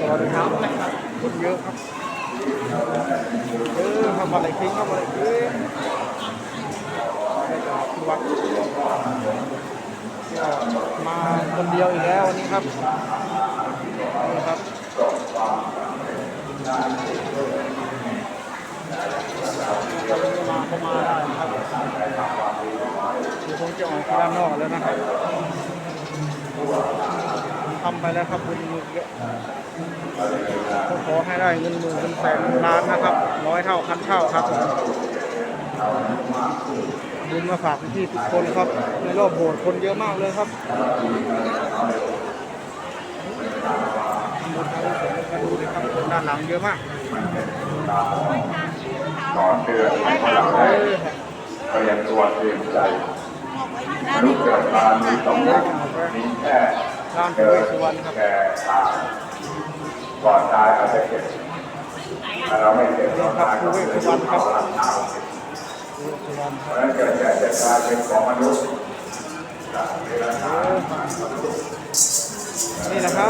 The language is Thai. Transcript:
สวัสดีครับนะครับคนเยอะครับเออทำอะไรทิ้งทำอะไรทิ้งที่วัดมาคนเดียวอีกแล้ววันนี้ครับนี่ครับมาก็มาได้นะครับเดี๋ยวคงจะออกไปด้านนอกแล้วนะครับทำไปแล้วครับบุญมือเยอะ ขอให้ได้เงินหมื่นเงินแสนเงินล้านนะครับร้อยเท่าพันเท่าครับบุญมาฝากพี่ๆทุกคนครับ ในรอบโบสถ์คนเยอะมากเลยครับบุญมาดูมาดูเลยครับด้านหลังเยอะมากตอนเดือนเออเรียนตัวเตรียมใจมนุษย์เกิดมามีสมมติมีแค่ร้านพเกิระเวดสสุวรรณครับแก่ตาย ก่อนตายเราจะเก็บถ้าเราไม่เก็บเราตายก็จะอยู่เขาหลังตาพระเวสสุวรรณเพราะฉะนั้นเกิดแก่เจ็บตายเป็นของมนุษย์เวลาตายนี่นะครับ